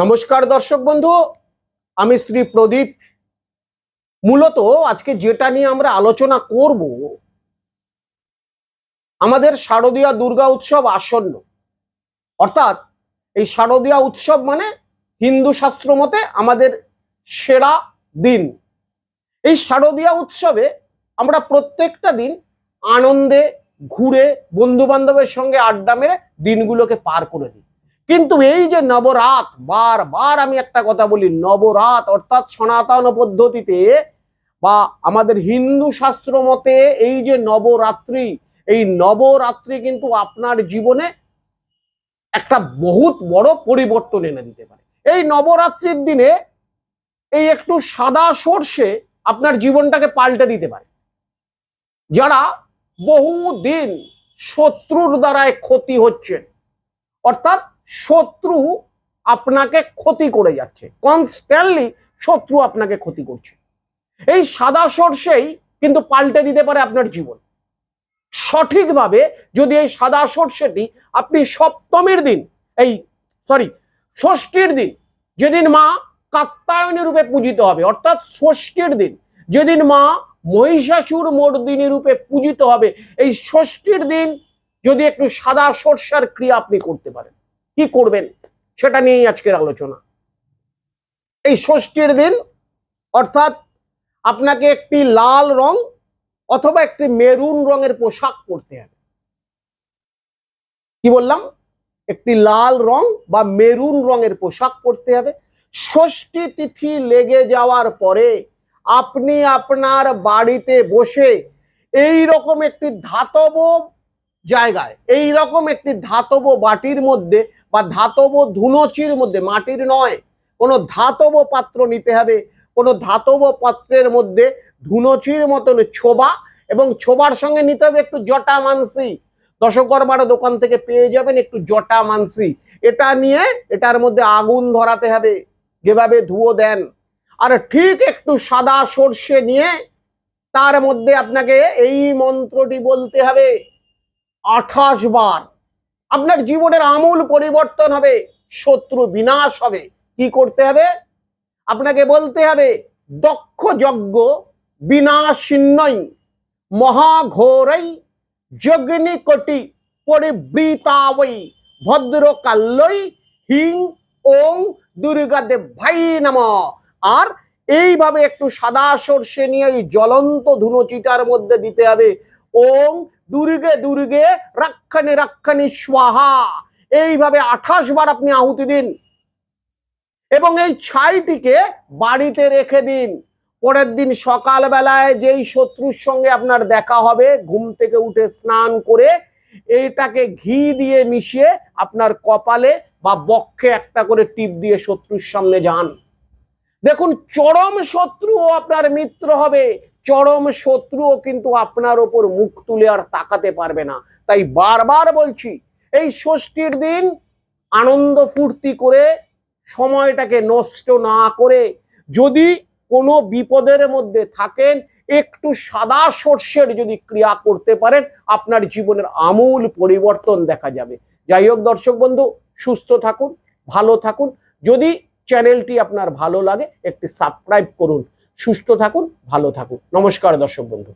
নমস্কার দর্শক বন্ধু, আমি শ্রী প্রদীপ। মূলত আজকে যেটা নিয়ে আমরা আলোচনা করব, আমাদের শারদীয়া দুর্গা উৎসব আসন্ন। অর্থাৎ এই শারদীয়া উৎসব মানে হিন্দু শাস্ত্র মতে আমাদের সেরা দিন। এই শারদীয়া উৎসবে আমরা প্রত্যেকটা দিন আনন্দে ঘুরে বন্ধু বান্ধবের সঙ্গে আড্ডা মেরে দিনগুলোকে পার করে দিই। কিন্তু এই যে নবরাত বারবার আমি একটা কথা বলি, নবরাত অর্থাৎ সনাতন পদ্ধতিতে বা আমাদের হিন্দু শাস্ত্র মতে এই যে নবরাত্রি, এই নবরাত্রি কিন্তু আপনার জীবনে একটা বহুত বড় পরিবর্তন এনে দিতে পারে। এই নবরাত্রির দিনে এই একটু সাদা সর্ষে আপনার জীবনটাকে পাল্টে দিতে পারে। যারা বহুদিন শত্রুর দ্বারায় ক্ষতি হচ্ছেন, অর্থাৎ শত্রু আপনাকে ক্ষতি করে যাচ্ছে। কনস্ট্যান্টলি শত্রু আপনাকে ক্ষতি করছে। এই সাদা সর্ষেই কিন্তু পাল্টে দিতে পারে আপনার জীবন। সঠিকভাবে যদি এই সাদা সর্ষেটি আপনি সপ্তমীর দিন, এই সরি ষষ্ঠীর দিন, যেদিন মা কাত্তায়নী রূপে পূজিত হবে, অর্থাৎ ষষ্ঠীর দিন, যেদিন মা মহিষাসুর মর্দিনী রূপে পূজিত হবে, এই ষষ্ঠীর দিন যদি একটু সাদা সর্ষার ক্রিয়া আপনি করতে পারেন। কি করবেন? সেটা নিয়েই আজকের আলোচনা। এই ষষ্ঠীর দিন, অর্থাৎ আপনাকে একটি লাল রং অথবা একটি মেরুন রঙের পোশাক পরতে হবে। কি বললাম? একটি লাল রং বা মেরুন রঙের পোশাক পরতে হবে। ষষ্ঠী তিথি লেগে যাওয়ার পরে আপনি আপনার বাড়িতে বসে এই রকম একটি ধাতব জায়গায়। এই রকম একটি ধাতব বাটির মধ্যে বা ধাতব ধুনুচির মধ্যে, মাটির নয়, কোনো ধাতব পাত্র নিতে হবে। কোনো ধাতব পাত্রের মধ্যে ধুনুচির মতন ছোবা এবং ছোবার সঙ্গে নিতে হবে একটু জটা মানসি। দশকর্মার দোকান থেকে পেয়ে যাবেন একটু জটা মানসি। এটা নিয়ে এটার মধ্যে আগুন ধরাতে হবে, যেভাবে ধুয়ো দেন। আর ঠিক একটু সাদা সর্ষে নিয়ে তার মধ্যে আপনাকে এই মন্ত্রটি বলতে হবে। আঠাশ বার। আপনার জীবনের আমূল পরিবর্তন হবে, শত্রু বিনাশ হবে। কি করতে হবে? আপনাকে বলতে হবে, দক্ষ যজ্ঞ বিনাশিন্নই মহাঘোরই যজ্ঞিকটি পরিবৃতাবই ভদ্রকাল্যই হিং ওং দুর্গাদেব ভাই নম। আর এইভাবে একটু সাদা সর্ষে নিয়ে এই জ্বলন্ত ধুনুচিটার মধ্যে দিতে হবে, ওং দুর্গে দুর্গে রক্ষণে রক্ষণে স্বাহা। এইভাবে আঠাশ বার আপনি আহুতি দিন। এবং এই ছাইটিকে বাড়িতে রেখে দিন। পরের দিন সকালবেলায় যেই শত্রুর সঙ্গে আপনার দেখা হবে, ঘুম থেকে উঠে স্নান করে এইটাকে ঘি দিয়ে মিশিয়ে আপনার কপালে বা বক্ষে একটা করে টিপ দিয়ে শত্রুর সামনে যান। দেখুন, চরম শত্রুও আপনার মিত্র হবে। চরম শত্রুও কিন্তু আপনার ওপর মুখ তুলে আর তাকাতে পারবে না। তাই বারবার বলছি, এই ষষ্ঠীর দিন আনন্দ ফুর্তি করে সময়টাকে নষ্ট না করে যদি কোনো বিপদের মধ্যে থাকেন, একটু সাদা সর্ষের যদি ক্রিয়া করতে পারেন, আপনার জীবনের আমূল পরিবর্তন দেখা যাবে। যাই হোক দর্শক বন্ধু, সুস্থ থাকুন, ভালো থাকুন। যদি চ্যানেলটি আপনার ভালো লাগে, একটি সাবস্ক্রাইব করুন। সুস্থ থাকুন ভালো থাকুন। নমস্কার দর্শক বন্ধু।